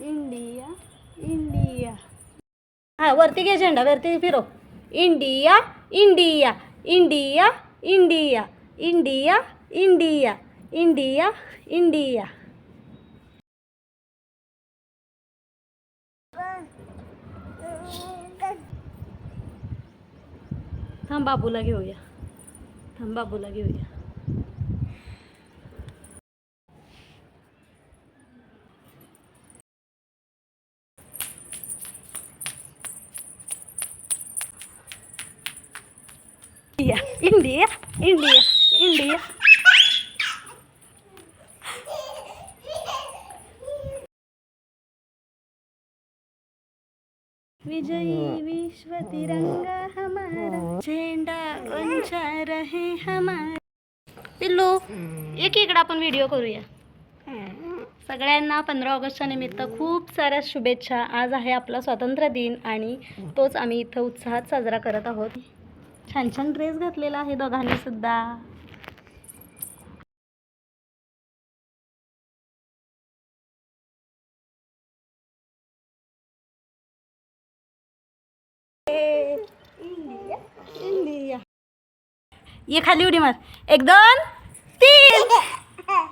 India India. हा वरती घे झेंडा वरती फिरो. India India India India India India India India. थांब बाबूला घेऊया. थांब बाबूला घेऊया. इंडिया इंडिया इंडिया इंडिया विजयी विश्व तिरंगा हमारा। झेंडा उंचा रहे हमारा। पिल्लू एक इकडं आपण व्हिडिओ करूया. सगळ्यांना पंधरा ऑगस्टच्या निमित्त खूप साऱ्या शुभेच्छा. आज आहे आपला स्वातंत्र्य दिन आणि तोच आम्ही इथं उत्साहात साजरा करत आहोत. छान छान ड्रेस घातलेला आहे दोघांनी सुद्धा. इंडिया इंडिया ये खाली उडी मार. एक दोन तीन.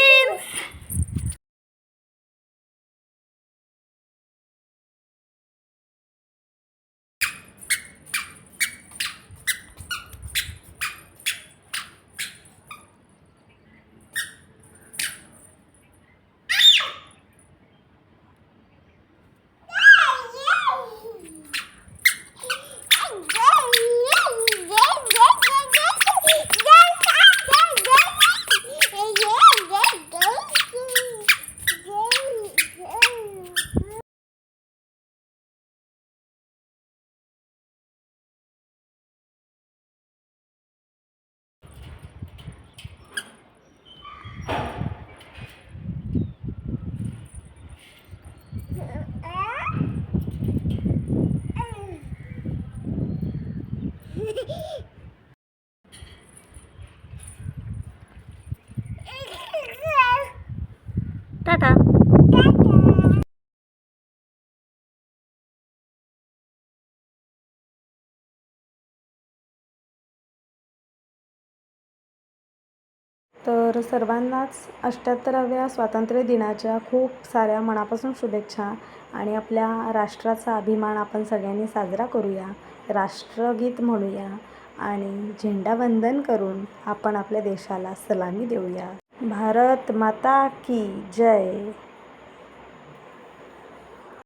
तीन. टाटा. तर सर्वांनाच अष्ट्याहत्तराव्या स्वातंत्र्य दिनाच्या खूप साऱ्या मनापासून शुभेच्छा आणि आपल्या राष्ट्राचा अभिमान आपण सगळ्यांनी साजरा करूया. राष्ट्रगीत म्हणूया आणि झेंडावंदन करून आपण आपल्या देशाला सलामी देऊया. भारत माता की जय.